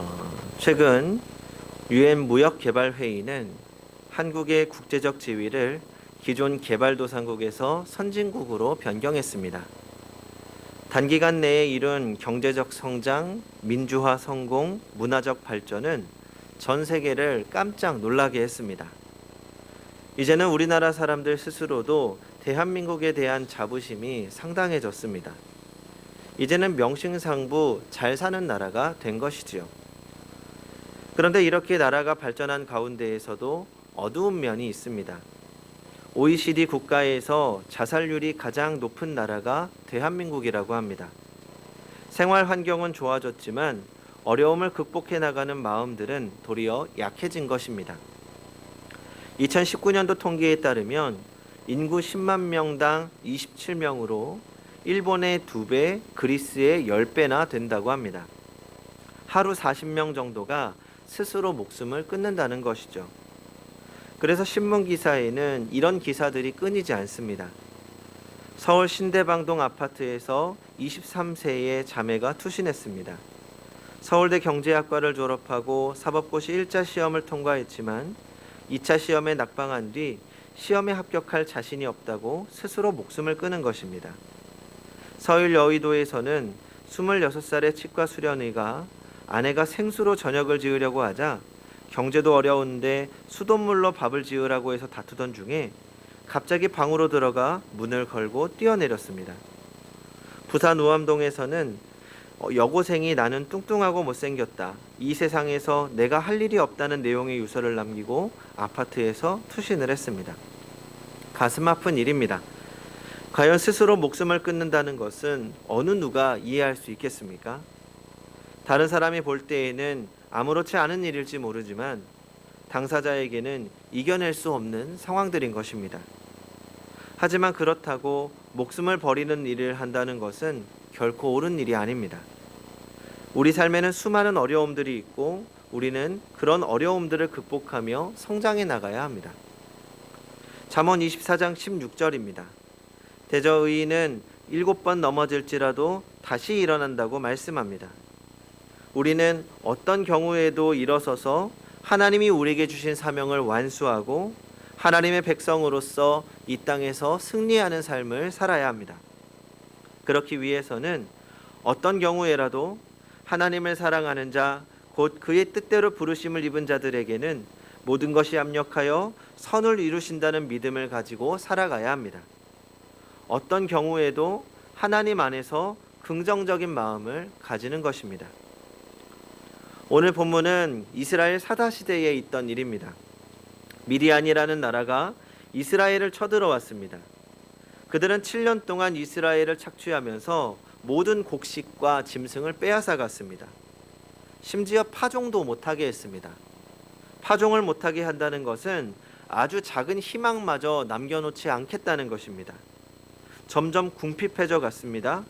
어, 최근 유엔 무역개발회의는 한국의 국제적 지위를 기존 개발도상국에서 선진국으로 변경했습니다. 단기간 내에 이룬 경제적 성장, 민주화 성공, 문화적 발전은 전 세계를 깜짝 놀라게 했습니다. 이제는 우리나라 사람들 스스로도 대한민국에 대한 자부심이 상당해졌습니다. 이제는 명칭상부 잘 사는 나라가 된 것이지요. 그런데 이렇게 나라가 발전한 가운데에서도 어두운 면이 있습니다. OECD 국가에서 자살률이 가장 높은 나라가 대한민국이라고 합니다. 생활 환경은 좋아졌지만 어려움을 극복해 나가는 마음들은 도리어 약해진 것입니다. 2019년도 통계에 따르면 인구 10만 명당 27명으로 일본의 2배, 그리스의 10배나 된다고 합니다. 하루 40명 정도가 스스로 목숨을 끊는다는 것이죠. 그래서 신문 기사에는 이런 기사들이 끊이지 않습니다. 서울 신대방동 아파트에서 23세의 자매가 투신했습니다. 서울대 경제학과를 졸업하고 사법고시 1차 시험을 통과했지만 2차 시험에 낙방한 뒤 시험에 합격할 자신이 없다고 스스로 목숨을 끊은 것입니다. 서울 여의도에서는 26살의 치과 수련의가 아내가 생수로 저녁을 지으려고 하자 경제도 어려운데 수돗물로 밥을 지으라고 해서 다투던 중에 갑자기 방으로 들어가 문을 걸고 뛰어내렸습니다. 부산 우암동에서는 어, 여고생이 나는 뚱뚱하고 못생겼다. 이 세상에서 내가 할 일이 없다는 내용의 유서를 남기고 아파트에서 투신을 했습니다. 가슴 아픈 일입니다. 과연 스스로 목숨을 끊는다는 것은 어느 누가 이해할 수 있겠습니까? 다른 사람이 볼 때에는 아무렇지 않은 일일지 모르지만 당사자에게는 이겨낼 수 없는 상황들인 것입니다. 하지만 그렇다고 목숨을 버리는 일을 한다는 것은 결코 옳은 일이 아닙니다. 우리 삶에는 수많은 어려움들이 있고 우리는 그런 어려움들을 극복하며 성장해 나가야 합니다. 잠언 24장 16절입니다. 대저 의인은 일곱 번 넘어질지라도 다시 일어난다고 말씀합니다. 우리는 어떤 경우에도 일어서서 하나님이 우리에게 주신 사명을 완수하고 하나님의 백성으로서 이 땅에서 승리하는 삶을 살아야 합니다. 그렇기 위해서는 어떤 경우에라도 하나님을 사랑하는 자, 곧 그의 뜻대로 부르심을 입은 자들에게는 모든 것이 합력하여 선을 이루신다는 믿음을 가지고 살아가야 합니다. 어떤 경우에도 하나님 안에서 긍정적인 마음을 가지는 것입니다. 오늘 본문은 이스라엘 사다 시대에 있던 일입니다. 미디안이라는 나라가 이스라엘을 쳐들어왔습니다. 그들은 7년 동안 이스라엘을 착취하면서 모든 곡식과 짐승을 빼앗아 갔습니다. 심지어 파종도 못하게 했습니다. 파종을 못하게 한다는 것은 아주 작은 희망마저 남겨놓지 않겠다는 것입니다. 점점 궁핍해져 갔습니다.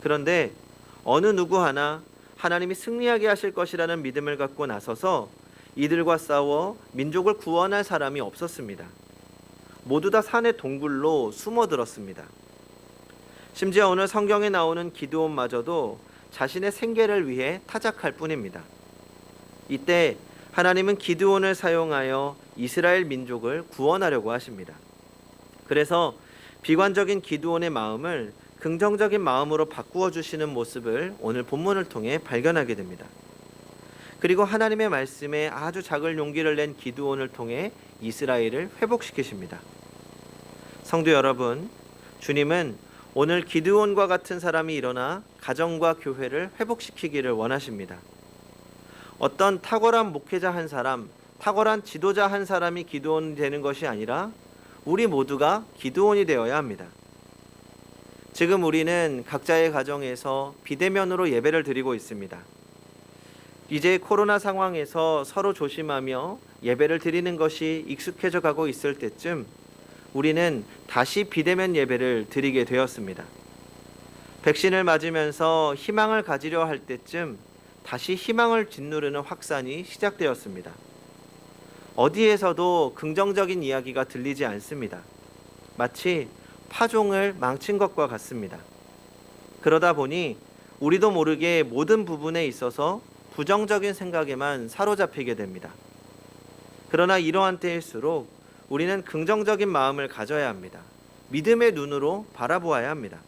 그런데 어느 누구 하나 하나님이 승리하게 하실 것이라는 믿음을 갖고 나서서 이들과 싸워 민족을 구원할 사람이 없었습니다. 모두 다 산의 동굴로 숨어들었습니다. 심지어 오늘 성경에 나오는 기드온마저도 자신의 생계를 위해 타작할 뿐입니다. 이때 하나님은 기드온을 사용하여 이스라엘 민족을 구원하려고 하십니다. 그래서 비관적인 기드온의 마음을 긍정적인 마음으로 바꾸어 주시는 모습을 오늘 본문을 통해 발견하게 됩니다. 그리고 하나님의 말씀에 아주 작은 용기를 낸 기드온을 통해 이스라엘을 회복시키십니다. 성도 여러분, 주님은 오늘 기드온과 같은 사람이 일어나 가정과 교회를 회복시키기를 원하십니다. 어떤 탁월한 목회자 한 사람, 탁월한 지도자 한 사람이 기드온이 되는 것이 아니라 우리 모두가 기드온이 되어야 합니다. 지금 우리는 각자의 가정에서 비대면으로 예배를 드리고 있습니다. 이제 코로나 상황에서 서로 조심하며 예배를 드리는 것이 익숙해져 가고 있을 때쯤 우리는 다시 비대면 예배를 드리게 되었습니다. 백신을 맞으면서 희망을 가지려 할 때쯤 다시 희망을 짓누르는 확산이 시작되었습니다. 어디에서도 긍정적인 이야기가 들리지 않습니다. 마치 파종을 망친 것과 같습니다. 그러다 보니 우리도 모르게 모든 부분에 있어서 부정적인 생각에만 사로잡히게 됩니다. 그러나 이러한 때일수록 우리는 긍정적인 마음을 가져야 합니다. 믿음의 눈으로 바라보아야 합니다.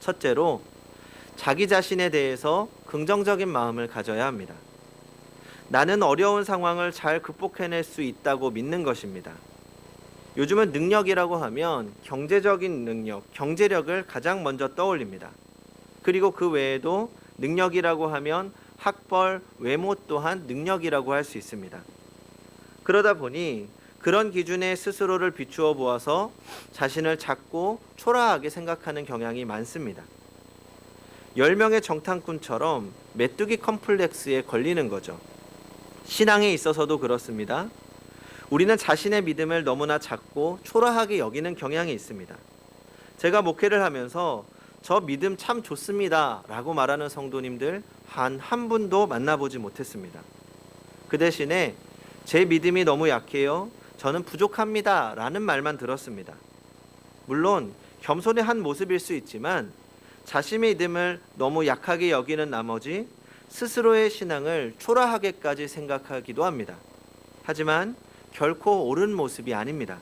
첫째로 자기 자신에 대해서 긍정적인 마음을 가져야 합니다. 나는 어려운 상황을 잘 극복해낼 수 있다고 믿는 것입니다. 요즘은 능력이라고 하면 경제적인 능력, 경제력을 가장 먼저 떠올립니다. 그리고 그 외에도 능력이라고 하면 학벌, 외모 또한 능력이라고 할 수 있습니다. 그러다 보니 그런 기준에 스스로를 비추어 보아서 자신을 작고 초라하게 생각하는 경향이 많습니다. 10명의 정탐꾼처럼 메뚜기 컴플렉스에 걸리는 거죠. 신앙에 있어서도 그렇습니다. 우리는 자신의 믿음을 너무나 작고 초라하게 여기는 경향이 있습니다. 제가 목회를 하면서 저 믿음 참 좋습니다. 라고 말하는 성도님들 한 한 분도 만나보지 못했습니다. 그 대신에 제 믿음이 너무 약해요. 저는 부족합니다. 라는 말만 들었습니다. 물론 겸손의 한 모습일 수 있지만 자신의 믿음을 너무 약하게 여기는 나머지 스스로의 신앙을 초라하게까지 생각하기도 합니다. 하지만 결코 옳은 모습이 아닙니다.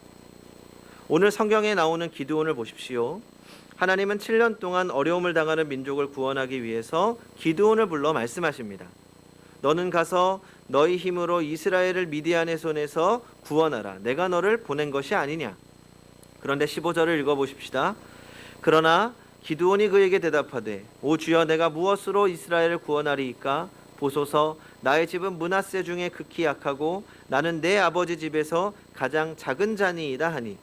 오늘 성경에 나오는 기드온을 보십시오. 하나님은 7년 동안 어려움을 당하는 민족을 구원하기 위해서 기드온을 불러 말씀하십니다. 너는 가서 너희 힘으로 이스라엘을 미디안의 손에서 구원하라. 내가 너를 보낸 것이 아니냐. 그런데 15절을 읽어 보십시다. 그러나 기드온이 그에게 대답하되 오 주여 내가 무엇으로 이스라엘을 구원하리이까 보소서 나의 집은 문하세 중에 극히 약하고 나는 내 아버지 집에서 가장 작은 자니이다 하니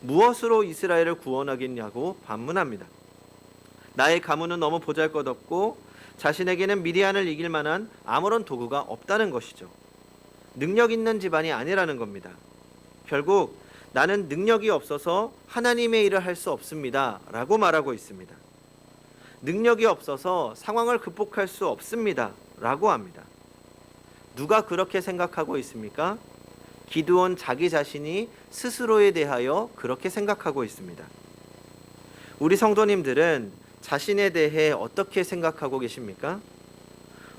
무엇으로 이스라엘을 구원하겠냐고 반문합니다. 나의 가문은 너무 보잘것없고 자신에게는 미디안을 이길 만한 아무런 도구가 없다는 것이죠. 능력 있는 집안이 아니라는 겁니다. 결국 나는 능력이 없어서 하나님의 일을 할 수 없습니다. 라고 말하고 있습니다. 능력이 없어서 상황을 극복할 수 없습니다. 라고 합니다. 누가 그렇게 생각하고 있습니까? 기드온 자기 자신이 스스로에 대하여 그렇게 생각하고 있습니다. 우리 성도님들은 자신에 대해 어떻게 생각하고 계십니까?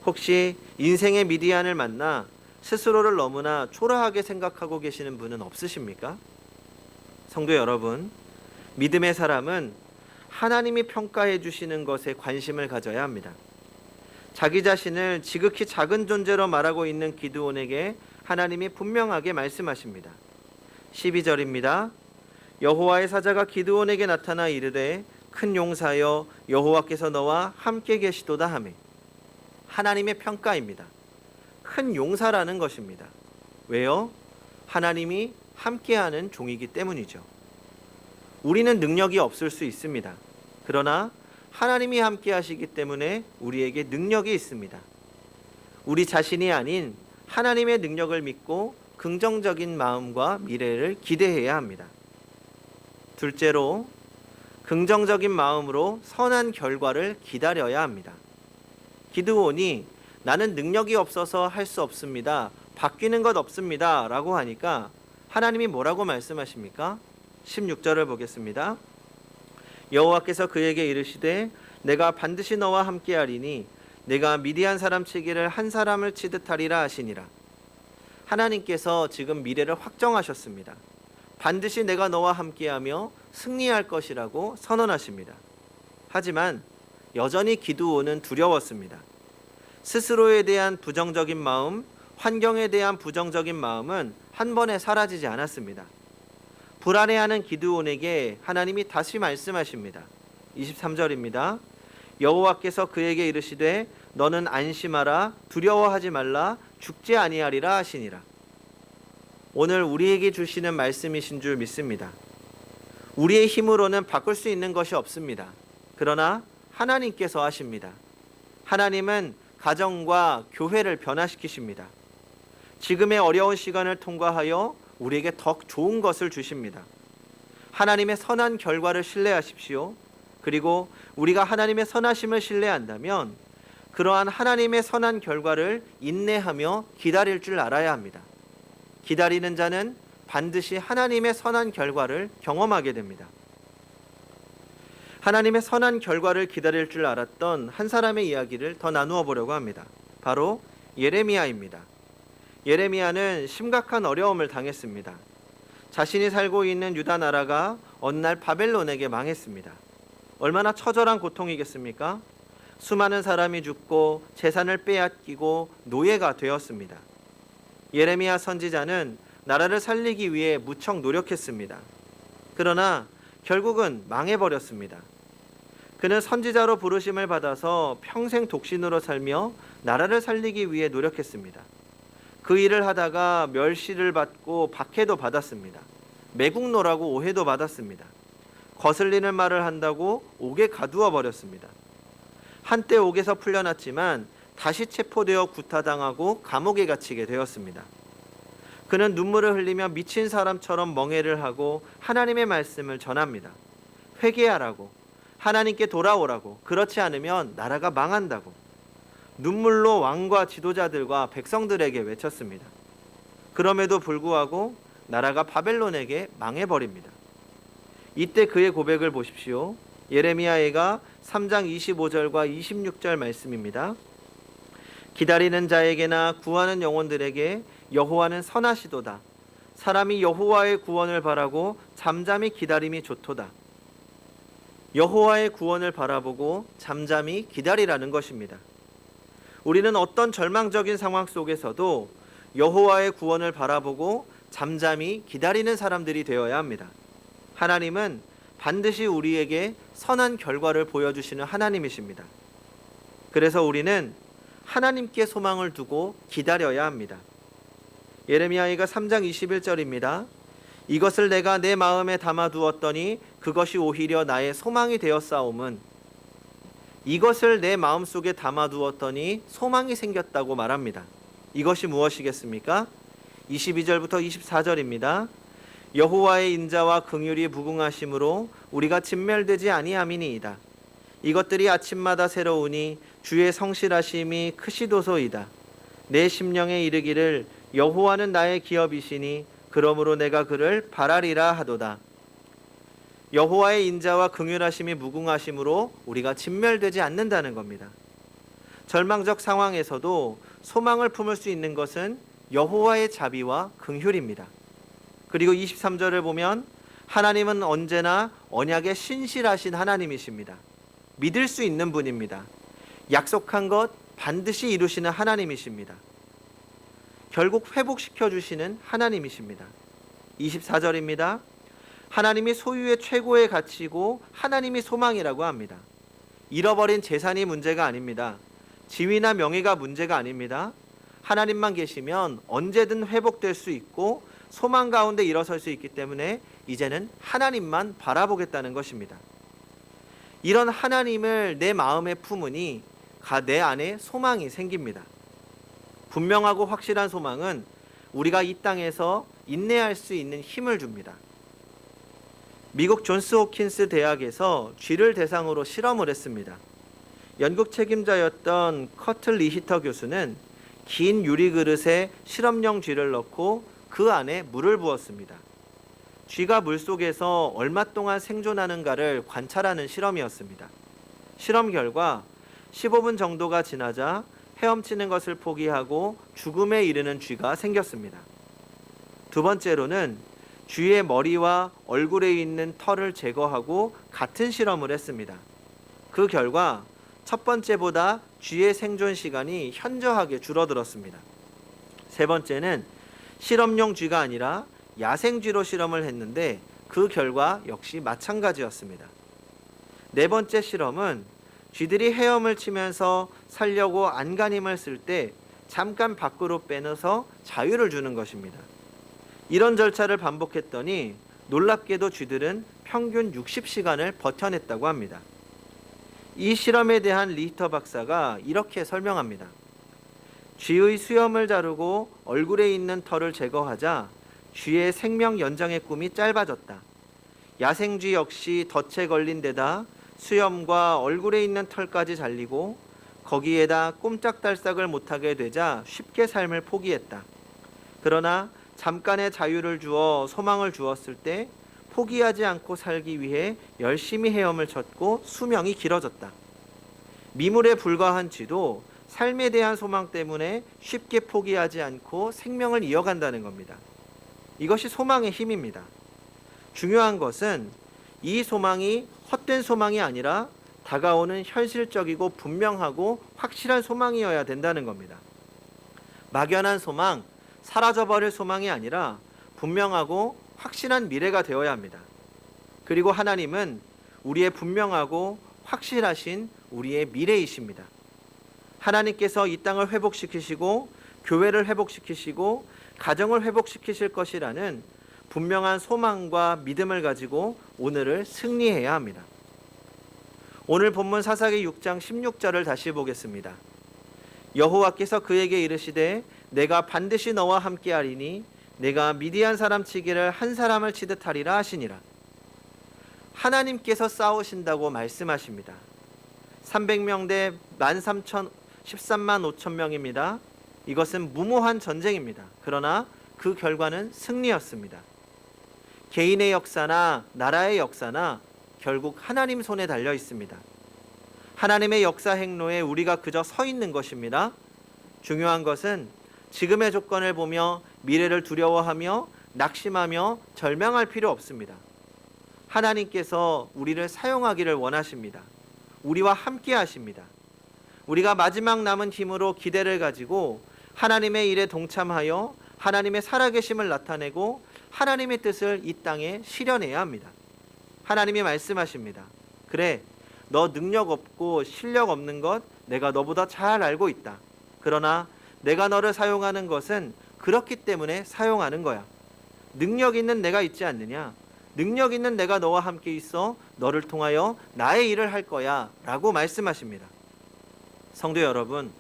혹시 인생의 미디안을 만나 스스로를 너무나 초라하게 생각하고 계시는 분은 없으십니까? 성도 여러분, 믿음의 사람은 하나님이 평가해 주시는 것에 관심을 가져야 합니다. 자기 자신을 지극히 작은 존재로 말하고 있는 기드온에게 하나님이 분명하게 말씀하십니다. 12절입니다. 여호와의 사자가 기드온에게 나타나 이르되 큰 용사여 여호와께서 너와 함께 계시도다 하매 하나님의 평가입니다. 큰 용사라는 것입니다. 왜요? 하나님이 함께하는 종이기 때문이죠. 우리는 능력이 없을 수 있습니다. 그러나 하나님이 함께 하시기 때문에 우리에게 능력이 있습니다. 우리 자신이 아닌 하나님의 능력을 믿고 긍정적인 마음과 미래를 기대해야 합니다. 둘째로 긍정적인 마음으로 선한 결과를 기다려야 합니다. 기드온이 나는 능력이 없어서 할 수 없습니다. 바뀌는 것 없습니다. 라고 하니까 하나님이 뭐라고 말씀하십니까? 16절을 보겠습니다. 여호와께서 그에게 이르시되 내가 반드시 너와 함께하리니 내가 미디안 사람 치기를 한 사람을 치듯 하리라 하시니라. 하나님께서 지금 미래를 확정하셨습니다. 반드시 내가 너와 함께하며 승리할 것이라고 선언하십니다. 하지만 여전히 기드온은 두려웠습니다. 스스로에 대한 부정적인 마음, 환경에 대한 부정적인 마음은 한 번에 사라지지 않았습니다. 불안해하는 기드온에게 하나님이 다시 말씀하십니다. 23절입니다. 여호와께서 그에게 이르시되 너는 안심하라 두려워하지 말라 죽지 아니하리라 하시니라. 오늘 우리에게 주시는 말씀이신 줄 믿습니다. 우리의 힘으로는 바꿀 수 있는 것이 없습니다. 그러나 하나님께서 하십니다. 하나님은 가정과 교회를 변화시키십니다. 지금의 어려운 시간을 통과하여 우리에게 더 좋은 것을 주십니다. 하나님의 선한 결과를 신뢰하십시오. 그리고 우리가 하나님의 선하심을 신뢰한다면 그러한 하나님의 선한 결과를 인내하며 기다릴 줄 알아야 합니다. 기다리는 자는 반드시 하나님의 선한 결과를 경험하게 됩니다. 하나님의 선한 결과를 기다릴 줄 알았던 한 사람의 이야기를 더 나누어 보려고 합니다. 바로 예레미야입니다. 예레미야는 심각한 어려움을 당했습니다. 자신이 살고 있는 유다 나라가 어느 날 바벨론에게 망했습니다. 얼마나 처절한 고통이겠습니까? 수많은 사람이 죽고 재산을 빼앗기고 노예가 되었습니다. 예레미야 선지자는 나라를 살리기 위해 무척 노력했습니다. 그러나 결국은 망해버렸습니다. 그는 선지자로 부르심을 받아서 평생 독신으로 살며 나라를 살리기 위해 노력했습니다. 그 일을 하다가 멸시를 받고 박해도 받았습니다. 매국노라고 오해도 받았습니다. 거슬리는 말을 한다고 옥에 가두어 버렸습니다. 한때 옥에서 풀려났지만 다시 체포되어 구타당하고 감옥에 갇히게 되었습니다. 그는 눈물을 흘리며 미친 사람처럼 멍해를 하고 하나님의 말씀을 전합니다. 회개하라고 하나님께 돌아오라고 그렇지 않으면 나라가 망한다고 눈물로 왕과 지도자들과 백성들에게 외쳤습니다. 그럼에도 불구하고 나라가 바벨론에게 망해버립니다. 이때 그의 고백을 보십시오. 예레미야가 3장 25절과 26절 말씀입니다. 기다리는 자에게나 구하는 영혼들에게 여호와는 선하시도다. 사람이 여호와의 구원을 바라고 잠잠히 기다림이 좋도다. 여호와의 구원을 바라보고 잠잠히 기다리라는 것입니다. 우리는 어떤 절망적인 상황 속에서도 여호와의 구원을 바라보고 잠잠히 기다리는 사람들이 되어야 합니다. 하나님은 반드시 우리에게 선한 결과를 보여주시는 하나님이십니다. 그래서 우리는 하나님께 소망을 두고 기다려야 합니다. 예레미야가 3장 21절입니다. 이것을 내가 내 마음에 담아 두었더니 그것이 오히려 나의 소망이 되었사옴은 이것을 내 마음속에 담아 두었더니 소망이 생겼다고 말합니다. 이것이 무엇이겠습니까? 22절부터 24절입니다. 여호와의 인자와 긍휼이 무궁하심으로 우리가 진멸되지 아니함이니이다. 이것들이 아침마다 새로우니 주의 성실하심이 크시도소이다. 내 심령에 이르기를 여호와는 나의 기업이시니 그러므로 내가 그를 바라리라 하도다. 여호와의 인자와 긍휼하심이 무궁하심으로 우리가 진멸되지 않는다는 겁니다. 절망적 상황에서도 소망을 품을 수 있는 것은 여호와의 자비와 긍휼입니다. 그리고 23절을 보면 하나님은 언제나 언약에 신실하신 하나님이십니다. 믿을 수 있는 분입니다. 약속한 것 반드시 이루시는 하나님이십니다. 결국 회복시켜 주시는 하나님이십니다. 24절입니다. 하나님이 소유의 최고의 가치고 하나님이 소망이라고 합니다. 잃어버린 재산이 문제가 아닙니다. 지위나 명예가 문제가 아닙니다. 하나님만 계시면 언제든 회복될 수 있고 소망 가운데 일어설 수 있기 때문에 이제는 하나님만 바라보겠다는 것입니다. 이런 하나님을 내 마음에 품으니 가내 안에 소망이 생깁니다. 분명하고 확실한 소망은 우리가 이 땅에서 인내할 수 있는 힘을 줍니다. 미국 존스 호킨스 대학에서 쥐를 대상으로 실험을 했습니다. 연극 책임자였던 커틀 리히터 교수는 긴 유리 그릇에 실험용 쥐를 넣고 그 안에 물을 부었습니다. 쥐가 물 속에서 얼마 동안 생존하는가를 관찰하는 실험이었습니다. 실험 결과 15분 정도가 지나자 헤엄치는 것을 포기하고 죽음에 이르는 쥐가 생겼습니다. 두 번째로는 쥐의 머리와 얼굴에 있는 털을 제거하고 같은 실험을 했습니다. 그 결과 첫 번째보다 쥐의 생존 시간이 현저하게 줄어들었습니다. 세 번째는 실험용 쥐가 아니라 야생 쥐로 실험을 했는데 그 결과 역시 마찬가지였습니다. 네 번째 실험은 쥐들이 헤엄을 치면서 살려고 안간힘을 쓸 때 잠깐 밖으로 빼내서 자유를 주는 것입니다. 이런 절차를 반복했더니 놀랍게도 쥐들은 평균 60시간을 버텨냈다고 합니다. 이 실험에 대한 리히터 박사가 이렇게 설명합니다. 쥐의 수염을 자르고 얼굴에 있는 털을 제거하자 쥐의 생명 연장의 꿈이 짧아졌다. 야생쥐 역시 덫에 걸린 데다 수염과 얼굴에 있는 털까지 잘리고 거기에다 꼼짝달싹을 못하게 되자 쉽게 삶을 포기했다. 그러나 잠깐의 자유를 주어 소망을 주었을 때 포기하지 않고 살기 위해 열심히 헤엄을 쳤고 수명이 길어졌다. 미물에 불과한 쥐도 삶에 대한 소망 때문에 쉽게 포기하지 않고 생명을 이어간다는 겁니다. 이것이 소망의 힘입니다. 중요한 것은 이 소망이 헛된 소망이 아니라 다가오는 현실적이고 분명하고 확실한 소망이어야 된다는 겁니다. 막연한 소망, 사라져버릴 소망이 아니라 분명하고 확실한 미래가 되어야 합니다. 그리고 하나님은 우리의 분명하고 확실하신 우리의 미래이십니다. 하나님께서 이 땅을 회복시키시고 교회를 회복시키시고 가정을 회복시키실 것이라는 분명한 소망과 믿음을 가지고 오늘을 승리해야 합니다. 오늘 본문 사사기 6장 16절을 다시 보겠습니다. 여호와께서 그에게 이르시되 내가 반드시 너와 함께하리니 내가 미디안 사람 치기를 한 사람을 치듯 하리라 하시니라. 하나님께서 싸우신다고 말씀하십니다. 300명 대 13,000 13만 5천 명입니다. 이것은 무모한 전쟁입니다. 그러나 그 결과는 승리였습니다. 개인의 역사나 나라의 역사나 결국 하나님 손에 달려 있습니다. 하나님의 역사 행로에 우리가 그저 서 있는 것입니다. 중요한 것은 지금의 조건을 보며 미래를 두려워하며 낙심하며 절망할 필요 없습니다. 하나님께서 우리를 사용하기를 원하십니다. 우리와 함께 하십니다. 우리가 마지막 남은 힘으로 기대를 가지고 하나님의 일에 동참하여 하나님의 살아계심을 나타내고 하나님의 뜻을 이 땅에 실현해야 합니다. 하나님이 말씀하십니다. 그래, 너 능력 없고 실력 없는 것 내가 너보다 잘 알고 있다. 그러나 내가 너를 사용하는 것은 그렇기 때문에 사용하는 거야. 능력 있는 내가 있지 않느냐? 능력 있는 내가 너와 함께 있어 너를 통하여 나의 일을 할 거야. 라고 말씀하십니다. 성도 여러분,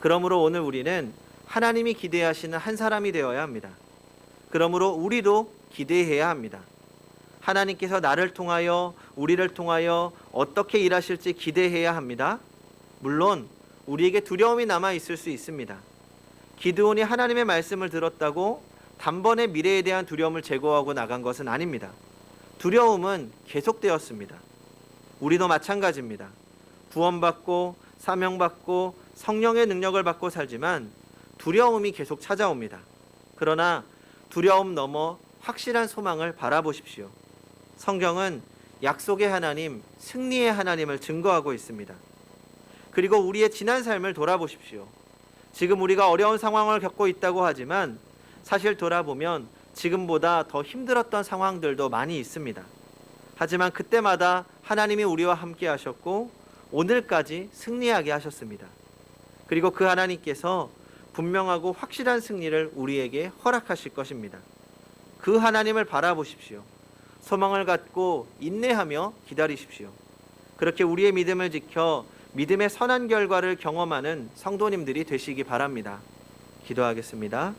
그러므로 오늘 우리는 하나님이 기대하시는 한 사람이 되어야 합니다. 그러므로 우리도 기대해야 합니다. 하나님께서 나를 통하여 우리를 통하여 어떻게 일하실지 기대해야 합니다. 물론 우리에게 두려움이 남아 있을 수 있습니다. 기드온이 하나님의 말씀을 들었다고 단번에 미래에 대한 두려움을 제거하고 나간 것은 아닙니다. 두려움은 계속되었습니다. 우리도 마찬가지입니다. 구원받고 사명받고 성령의 능력을 받고 살지만 두려움이 계속 찾아옵니다. 그러나 두려움 넘어 확실한 소망을 바라보십시오. 성경은 약속의 하나님, 승리의 하나님을 증거하고 있습니다. 그리고 우리의 지난 삶을 돌아보십시오. 지금 우리가 어려운 상황을 겪고 있다고 하지만 사실 돌아보면 지금보다 더 힘들었던 상황들도 많이 있습니다. 하지만 그때마다 하나님이 우리와 함께 하셨고 오늘까지 승리하게 하셨습니다. 그리고 그 하나님께서 분명하고 확실한 승리를 우리에게 허락하실 것입니다. 그 하나님을 바라보십시오. 소망을 갖고 인내하며 기다리십시오. 그렇게 우리의 믿음을 지켜 믿음의 선한 결과를 경험하는 성도님들이 되시기 바랍니다. 기도하겠습니다.